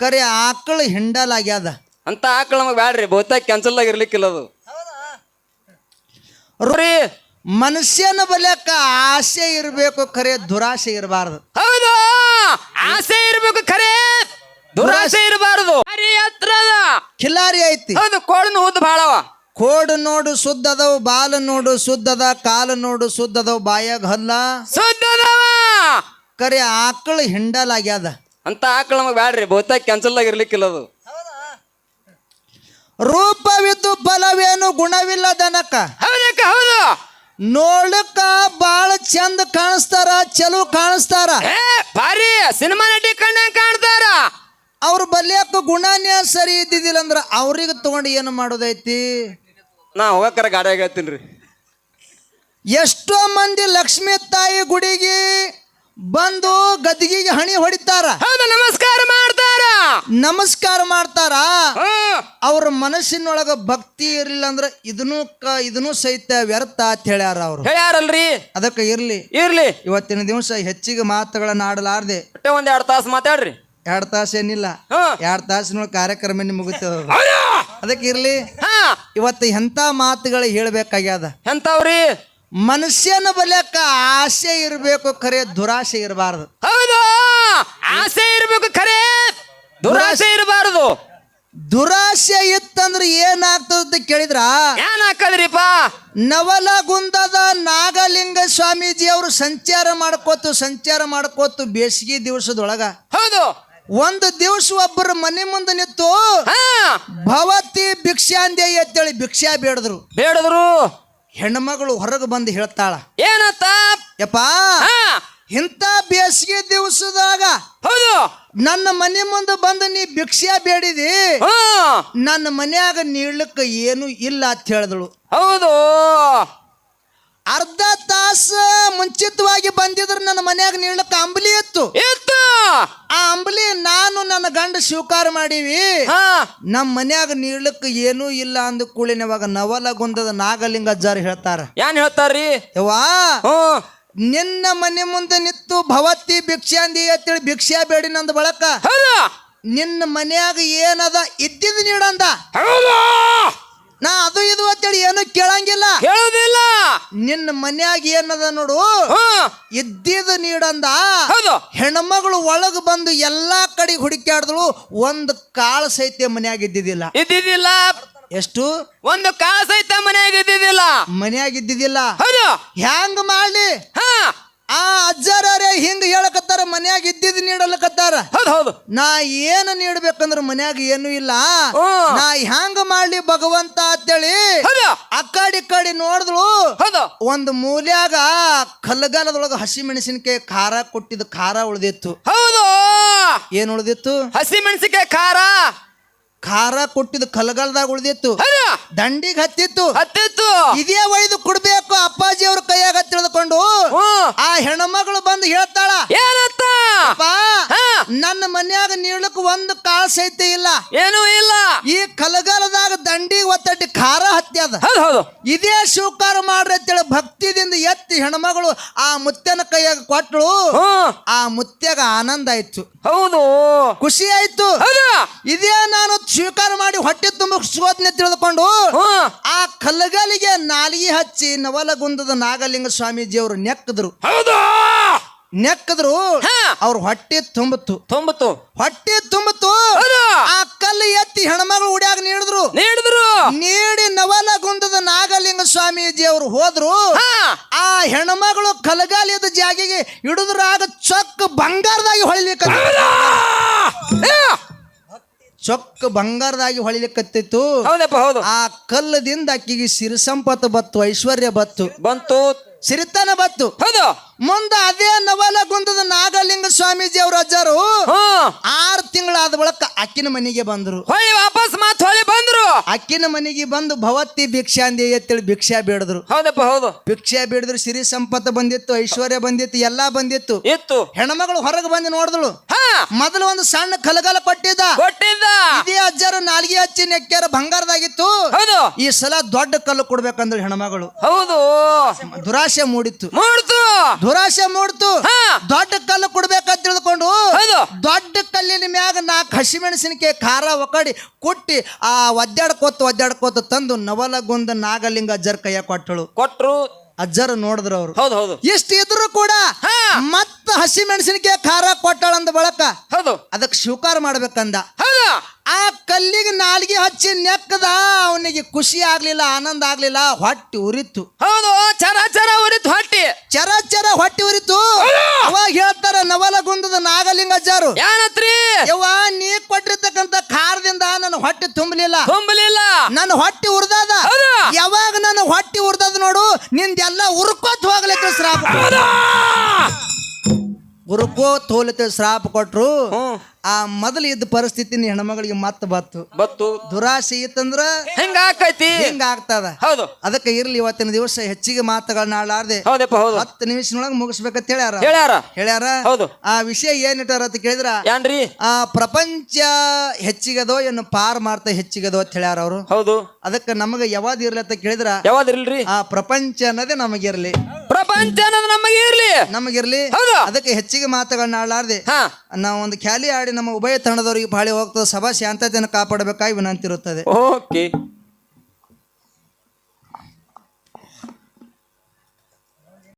ಕರೆ ಆಕಳ ಹಿಂಡಲಾಗ್ಯದ. ಅಂತ ಆಕಳ ನಮಗೆ ಬ್ಯಾಡ್ರಿ ಬಹುತೇಕ ಕ್ಯಾನ್ಸಲ್ ಆಗಿರ್ಲಿಕ್ಕಿಲ್ಲ ಅದು. ರೀ ಮನುಷ್ಯನ ಬಲಿಯಕ್ಕ ಆಸೆ ಇರಬೇಕು ಖರೆ ದುರಾಸೆ ಇರಬಾರದು. ಹೌದು? ಆಸೆ ಇರಬೇಕು ಖರೆ ದುರಾಸೆ ಇರಬಾರದು. ಅರಿ ಖಿಲಾರಿ ಐತಿ. ಹೌದು ಕೋಳನ ನೋಡು ಬಾಳವ. ಕೋಡು ನೋಡು ಸುದ್ದ ಅದಾವ ಬಾಲು ನೋಡು ಸುದ್ದದ ಅದ ಕಾಲು ನೋಡು ಸುದ್ದ ಅದಾವ ಬಾಯಾಗ ಹಲ್ಲ. ಸುದ್ದದವ. ಕರೆ ಆಕಳ ಹಿಂಡಲಾಗ್ಯದ. ಅಂತ ಆಕಳ ನಮಗೆ ಬ್ಯಾಡ್ರಿ ಬಹುತೇಕ ಕ್ಯಾನ್ಸಲ್ ಆಗಿರ್ಲಿಕ್ಕಿಲ್ಲ ಅದು. ರೂಪವಿದ್ದು ಫಲವೇನು ಗುಣವಿಲ್ಲ ದನಕ ಹೌದಕ್ಕ ಹೌದು. ನೋಡಕ್ಕ ಬಾಳ ಚಂದ ಕಾಣಿಸ್ತಾರ ಚಲೋ ಕಾಣಿಸ್ತಾರ. ಏ ಭಾರಿ ಸಿನಿಮಾ ನಟಿ ಕಣ್ಣಂಗ್ ಕಾಣ್ತಾರ. ಅವ್ರ ಬಲ್ಯಕ್ಕ ಗುಣನೇ ಸರಿ ಇದ್ದಿದ್ದಿಲ್ಲ ಅಂದ್ರ ಅವ್ರಿಗೆ ತಗೊಂಡು ಏನು ಮಾಡೋದೈತಿ? ನಾ ಹೋಗಕ್ಕರ ಗಾಡಿಯಾಗ ಹೇಳ್ತೀನಿ ರೀ. ಎಷ್ಟೋ ಮಂದಿ ಲಕ್ಷ್ಮೀ ತಾಯಿ ಗುಡಿಗೆ ಬಂದು ಗದ್ದಿಗೆಗೆ ಹಣಿ ಹೊಡಿತಾರ. ಹೌದು ನಮಸ್ಕಾರ ಮಾಡ್ತಾರ. ನಮಸ್ಕಾರ ಮಾಡ್ತಾರ. ಅವ್ರ ಮನಸ್ಸಿನೊಳಗ ಭಕ್ತಿ ಇರಲಿಲ್ಲ ಅಂದ್ರೆ ಇದನ್ನು ಕ ಇದನ್ನು ಸಹಿತ ವ್ಯರ್ಥ ಅಂತ ಹೇಳ್ಯಾರ ಅವರು. ಹೇಳ್ಯಾರಲ್ರಿ? ಅದಕ್ಕೆ ಇರ್ಲಿ. ಇರ್ಲಿ. ಇವತ್ತಿನ ದಿವಸ ಹೆಚ್ಚಿಗೆ ಮಾತುಗಳನ್ನ ಆಡಲಾರ್ದೆ. ಒಟ್ಟೆ ಒಂದ್ ಎರಡ್ ತಾಸು ಮಾತಾಡ್ರಿ. ಎರಡು ತಾಸು ಏನಿಲ್ಲ. ಎರಡ್ ತಾಸಿನೊಳಗೆ ಕಾರ್ಯಕ್ರಮ ಮುಗಿತು. ಅದಕ್ಕೆ ಇರ್ಲಿ. ಇವತ್ತು ಎಂಥ ಮಾತುಗಳು ಹೇಳ್ಬೇಕಾಗ್ಯದ? ಎಂತವ್ರಿ? ಮನುಷ್ಯನ ಬಲಕ ಆಸೆ ಇರಬೇಕು ಖರೆ ದುರಾಸೆ ಇರಬಾರದು. ಹೌದು ಆಸೆ ಇರಬೇಕು ಖರೆ ದುರಾಸೆ ಇರಬಾರದು. ದುರಾಸೆ ಇತ್ತಂದ್ರೆ ಏನಾಗ್ತದ ಅಂತ ಕೇಳಿದ್ರ? ಏನಾಕದ್ರಿಪ್ಪ ನವಲಗುಂದದ ನಾಗಲಿಂಗ ಸ್ವಾಮೀಜಿ ಅವರು ಸಂಚಾರ ಮಾಡ್ಕೋತು ಸಂಚಾರ ಮಾಡ್ಕೋತು ಬೇಸಿಗೆ ದಿವಸದೊಳಗ. ಹೌದು. ಒಂದು ದಿವಸ ಒಬ್ಬರು ಮನೆ ಮುಂದೆ ನಿಂತು ಭವತಿ ಭಿಕ್ಷಾಂದೆ ಅಂತೇಳಿ ಭಿಕ್ಷಾ ಬೇಡದ್ರು. ಬೇಡದ್ರು. ಹೆಣ್ಮಗಳು ಹೊರಗೆ ಬಂದು ಹೇಳ್ತಾಳ ಏನತ್ತ? ಯಪ್ಪ ಇಂಥ ಬೇಸಿಗೆ ದಿವಸದಾಗ ಹೌದು. ನನ್ನ ಮನೆ ಮುಂದೆ ಬಂದು ನೀ ಭಿಕ್ಷೆ ಬೇಡಿದಿ ನನ್ನ ಮನ್ಯಾಗ ನೀಡ್ಲಿಕ್ಕೆ ಏನು ಇಲ್ಲ ಅಂತ ಹೇಳಿದಳು. ಹೌದು. ಅರ್ಧ ತಾಸ ಮುಂಚಿತವಾಗಿ ಬಂದಿದ್ರೆ ನನ್ನ ಮನ್ಯಾಗ ನೀಡ್ಲಿಕ್ಕೆ ಅಂಬಲಿ ಇತ್ತು ಇತ್ತು ಆ ಅಂಬಲಿ ನಾನು ನನ್ನ ಗಂಡ ಸ್ವೀಕಾರ ಮಾಡೀವಿ. ಹಾ. ನಮ್ಮ ಮನ್ಯಾಗ ನೀಡ್ಲಿಕ್ಕೆ ಏನೂ ಇಲ್ಲ ಅಂದ ಕೂಳಿನವಾಗ ನವಲಗುಂದದ ನಾಗಲಿಂಗ ಜಾರ್ ಹೇಳ್ತಾರ. ಏನ್ ಹೇಳ್ತಾರ್ರಿ? ಯವ್ವಾ ಹ್ಮ್ ನಿನ್ನ ಮನೆ ಮುಂದೆ ನಿಂತು ಭವತಿ ಭಿಕ್ಷಾಂದಿ ಅಂತೇಳಿ ಭಿಕ್ಷೆ ಬೇಡಿ ನಂದು ಬಳಕ. ಹೌದು? ನಿನ್ನ ಮನ್ಯಾಗ ಏನದ ಇದ್ದಿದ್ ನೀಡಂದ. ಹೌದು? ನಾ ಅದು ಇದು ಅಂತೇಳಿ ಏನು ಕೇಳಂಗಿಲ್ಲ. ನಿನ್ನ ಮನ್ಯಾಗ ಏನದ ನೋಡು? ಇದ್ದಿದ ನೀಡಂದ ಹೆಣ್ಮಗಳು ಒಳಗೆ ಬಂದು ಎಲ್ಲಾ ಕಡೆ ಹುಡುಕ್ಯಾಡಿದಳು ಒಂದು ಕಾಳು ಸಹಿತ ಮನ್ಯಾಗ ಇದ್ದಿದ್ದಿಲ್ಲ. ಇದ್ದಿದ್ದಿಲ್ಲ. ಎಷ್ಟು? ಒಂದು ಕಾಳು ಸಹಿತ ಮನ್ಯಾಗ ಇದ್ದಿದ್ದಿಲ್ಲ. ಮನ್ಯಾಗ ಇದ್ದಿದ್ದಿಲ್ಲ. ಹೌದು. ಹ್ಯಾಂಗ ಮಾಡ್ಲಿ? ಹಾ. ಆ ಅಜ್ಜಾರೇ ಹಿಂಗ ಹೇಳಕತ್ತಾರ ಮನ್ಯಾಗ ಇದ್ದಿದ್ ನೀಡಲಕತ್ತಾರ. ಹೌದು ಹೌದು. ನಾ ಏನು ನೀಡ್ಬೇಕಂದ್ರ ಮನ್ಯಾಗ ಏನು ಇಲ್ಲ. ಹ್ಮ್. ನಾ ಹ್ಯಾಂಗ ಮಾಡ್ಲಿ ಭಗವಂತ ಅಂತೇಳಿ ಹೌದು. ಆ ಕಡೆ ನೋಡಿದ್ಳು. ಹೌದು. ಒಂದು ಮೂಲ್ಯಾಗ ಕಲ್ಲಗಾಲದೊಳಗ ಹಸಿ ಮೆಣಸಿನಕಾಯಿ ಖಾರ ಕೊಟ್ಟಿದ್ದು ಖಾರ ಉಳ್ದಿತ್ತು. ಹೌದು. ಏನ್ ಉಳ್ದಿತ್ತು? ಹಸಿ ಮೆಣಸಿಕಾಯಿ ಖಾರ. ಖಾರ ಕೊಟ್ಟಿದ್ದು ಕಲ್ಲಗಾಲದಾಗ ಉಳ್ದಿತ್ತು. ಹೌದು. ದಂಡಿಗೆ ಹತ್ತಿತ್ತು. ಹತ್ತಿತ್ತು. ಇದೇ ಒಯ್ದು ಕೊಡ್ಬೇಕು ಅಪ್ಪಾಜಿ ಅವ್ರ ಕೈಯಾಗ ಆ ಹೆಣ್ಮಗಳು ಬಂದು ಹೇಳ್ತಾಳ ಹಾ ನನ್ನ ಮನ್ಯಾಗ ನೀಳಕ್ ಒಂದು ಕಾಳು ಸಹಿತ ಇಲ್ಲ. ಏನೂ ಇಲ್ಲ. ಈ ಕಲಗಾಲದಾಗ ದಂಡಿ ಒತ್ತಟ್ಟಿ ಖಾರ ಹತ್ಯದ ಹೌದು ಹೌದು. ಇದೇ ಸ್ವೀಕಾರ ಮಾಡ್ರಿ ಅಂತೇಳಿ ಭಕ್ತಿದಿಂದ ಎತ್ತಿ ಹೆಣ್ಮಗಳು ಆ ಮುತ್ಯನ ಕೈಯಾಗ ಕೊಟ್ಟಳು ಹ್ಮ್ ಆ ಮುತ್ಯಾಗ ಆನಂದ ಆಯ್ತು. ಹೌದು. ಖುಷಿ ಆಯ್ತು. ಹೌದು. ಇದೇ ನಾನು ಸ್ವೀಕಾರ ಮಾಡಿ ಹೊಟ್ಟೆ ತುಂಬ ಸೋತ್ನೆ ತಿಳಿದುಕೊಂಡು ಹ್ಮ್ ಆ ಕಲ್ಲಗಲಿಗೆ ನಾಲಿಗೆ ಹಚ್ಚಿ ನವಲಗುಂದದ ನಾಗಲಿಂಗ ಸ್ವಾಮೀಜಿಯವರು ನೆಕ್ಕದ್ರು. ಹೌದು. ನೆಕ್ಕದ್ರು ಹಾ. ಅವ್ರ ಹೊಟ್ಟೆ ತುಂಬತ್ತು. ತುಂಬತ್ತು. ಹೊಟ್ಟೆ ತುಂಬತ್ತು. ಆ ಕಲ್ಲು ಎತ್ತಿ ಹೆಣ್ಮಗಳು ಉಡ್ಯಾಗ ನೀಡಿದ್ರು. ನೀಡಿದ್ರು. ನೀಡಿ ನವಲಗುಂದದ ನಾಗಲಿಂಗ ಸ್ವಾಮೀಜಿ ಅವರು ಹೋದ್ರು ಆ ಹೆಣ್ಮಗಳು ಕಲಗಾಲಿಯದ ಜಾಗಿಗೆ ಹಿಡಿದ್ರಾಗ ಚೊಕ್ಕ ಬಂಗಾರದಾಗಿ ಹೊಳಿಲಿಕ್ಕ ಚೊಕ್ಕ ಬಂಗಾರದಾಗಿ ಹೊಳಿಲಿಕ್ಕತ್ತಿತ್ತು. ಹೌದಪ್ಪ ಹೌದು. ಆ ಕಲ್ಲದಿಂದ ಅಕ್ಕಿಗೆ ಸಿರಿ ಸಂಪತ್ತು ಬತ್ತು ಐಶ್ವರ್ಯ ಬತ್ತು. ಬಂತು. ಸಿರಿತನ ಬತ್ತು ಹೌದು. ಮುಂದ ಅದೇ ನವಲ ನವಲಗುಂದದ ನಾಗಲಿಂಗ ಸ್ವಾಮೀಜಿ ಅವ್ರ ಅಜ್ಜರು ಆರು ತಿಂಗಳಾದ ಬಳಿಕ ಅಕ್ಕಿನ ಮನೆಗೆ ಬಂದ್ರು. ಹೊಳ್ಳಿ ವಾಪಸ್ ಮಾತು ಹೊಳ್ಳಿ ಬಂದ್ರು. ಅಕ್ಕಿನ ಮನೆಗೆ ಬಂದು ಭವತ್ತಿ ಭಿಕ್ಷಾಂದಿ ಅಂತೇಳಿ ಭಿಕ್ಷಾ ಬೇಡಿದ್ರು. ಹೌದಪ್ಪ ಹೌದು. ಭಿಕ್ಷಾ ಬೇಡಿದ್ರು ಸಿರಿ ಸಂಪತ್ತು ಬಂದಿತ್ತು ಐಶ್ವರ್ಯ ಬಂದಿತ್ತು ಎಲ್ಲಾ ಬಂದಿತ್ತು. ಇತ್ತು. ಹೆಣ್ಮಗಳು ಹೊರಗೆ ಬಂದು ನೋಡಿದಳು. ಹಾ. ಮೊದಲು ಒಂದು ಸಣ್ಣ ಕಲಗಲ ಕೊಟ್ಟಿದ್ದ. ಕೊಟ್ಟಿದ್ದ. ಇದೇ ಅಜ್ಜರು ನಾಲ್ಗೆ ಹಚ್ಚಿ ನೆಕ್ಕ್ಯಾರ ಬಂಗಾರದಾಗಿತ್ತು. ಹೌದು. ಈ ಸಲ ದೊಡ್ಡ ಕಲ್ಲು ಕೊಡ್ಬೇಕಂದ್ರೆ ಹೆಣ್ಮಗಳು. ಹೌದು. ದುರಾಶೆ ಮೂಡಿತ್ತು. ಮೂಡ್ತು. ದುರಾಶೆ ಮೂಡ್ತು. ಹಾ. ದೊಡ್ಡ ಕಲ್ಲು ಕೊಡ್ಬೇಕಂತ ತಿಳ್ಕೊಂಡು ಹೌದು. ದೊಡ್ಡ ಕಲ್ಲಿನ ಮ್ಯಾಗ ನಾಲ್ಕು ಹಸಿಮೆಣಸಿನಕಾಯಿ ಖಾರ ಒಕಡಿ ಕುಟ್ಟಿ ಆ ಒದ್ದಾಡ್ಕೋತ ಒದ್ದಾಡ್ಕೋತ ತಂದು ನವಲಗುಂದ ನಾಗಲಿಂಗ ಜರ್ಕಯ್ಯ ಕೈಯ ಕೊಟ್ಟಳು. ಕೊಟ್ರು. ಅಜ್ಜರು ನೋಡಿದ್ರು ಅವರು. ಹೌದು ಹೌದು. ಇಷ್ಟ ಇದ್ರು ಕೂಡ ಹಾ. ಹಸಿ ಮೆಣಸಿನಕಾಯಿ ಖಾರ ಕೊಟ್ಟಳಂದ ಬಳಕ ಹೌದು. ಅದಕ್ಕೆ ಸ್ವೀಕಾರ ಮಾಡ್ಬೇಕಂದ. ಆ ಕಲ್ಲಿಗೆ ನಾಲ್ಗೆ ಹಚ್ಚಿ ನೆಕ್ಕದ ಅವನಿಗೆ ಖುಷಿ ಆಗ್ಲಿಲ್ಲ ಆನಂದ ಆಗ್ಲಿಲ್ಲ ಹೊಟ್ಟಿ ಉರಿತು. ಹೌದು ಚರ ಚರ ಉರಿತು ಹೊಟ್ಟಿ. ಚರ ಚರ ಹೊಟ್ಟಿ ಉರಿತು. ಅವಾಗ ಹೇಳ್ತಾರ ನವಲಗುಂದದ ನಾಗಲಿಂಗ ಅಜ್ಜಾರು ಯಾನತ್ರಿ ಯವ್ವ ನನ್ನ ಹೊಟ್ಟೆ ತುಂಬಲಿಲ್ಲ. ತುಂಬಲಿಲ್ಲ. ನನ್ನ ಹೊಟ್ಟೆ ಉರ್ದದ. ಯಾವಾಗ ನನ್ನ ಹೊಟ್ಟೆ ಉರ್ದದ ನೋಡು ನಿಂದೆಲ್ಲ ಉರ್ಕೋತ್ ಹೋಗ್ಲಿಕ್ಕೆ ಶ್ರಾಪ ಹೌದು ತೋಲತೆ ಶ್ರಾಪ ಕೊಟ್ರು ಆ ಮೊದಲು ಇದ್ದ ಪರಿಸ್ಥಿತಿ ಹೆಣ್ಮಗಳಿಗೆ ಮತ್ತೆ ಬತ್ತು ಬತ್ತು ದುರಾಸೆ ಇತ್ತಂದ್ರ ಹೆಂಗ ಆಕೈತಿ ಹಿಂಗ ಆಗ್ತದ ಹೌದು. ಅದಕ್ಕೆ ಇರ್ಲಿ ಇವತ್ತಿನ ದಿವಸ ಹೆಚ್ಚಿಗೆ ಮಾತುಗಳನ್ನ ಆಡಲಾರ್ದೆ. ಹತ್ತು ನಿಮಿಷನೊಳಗೆ ಮುಗಿಸ್ಬೇಕಂತ ಹೇಳ್ಯಾರ. ಹೇಳ್ಯಾರ. ಹೇಳ್ಯಾರ? ಹೌದು. ಆ ವಿಷಯ ಏನಿಟ್ಟಾರ ಅಂತ ಕೇಳಿದ್ರ? ಏನ್ರಿ? ಆ ಪ್ರಪಂಚ ಹೆಚ್ಚಿಗದೋ ಏನು ಪಾರ್ ಮಾಡ್ತಾ ಹೆಚ್ಚಿಗದೋ ಅಂತ ಹೇಳ್ಯಾರ ಅವರು. ಹೌದು. ಅದಕ್ಕೆ ನಮಗೆ ಯಾವಾಗ ಇರ್ಲಿ ಅಂತ ಕೇಳಿದ್ರ? ಯಾವ್ದಿರ್ಲ್ರಿ ಆ ಪ್ರಪಂಚ ಅನ್ನೋದೇ ನಮಗಿರ್ಲಿ. ಪ್ರಪಂಚ ಅನ್ನೋದು ನಮಗೆ ಇರ್ಲಿ. ನಮಗಿರ್ಲಿ. ಹೌದು. ಅದಕ್ಕೆ ಹೆಚ್ಚಿಗೆ ಮಾತುಗಳನ್ನ ಆಡಲಾರ್ದೆ. ಹಾ. ನಾವು ಒಂದು ಖ್ಯಾಲಿ ಆಡಿ ನಮ್ಮ ಉಭಯ ತಂಡದವರಿಗೆ ಬಾಳಿ ಹೋಗ್ತದೆ. ಸಭಾ ಶಾಂತತೆಯನ್ನು ಕಾಪಾಡಬೇಕಾಗಿ ವಿನಂತಿ ಇರುತ್ತದೆ ಓಕೆ.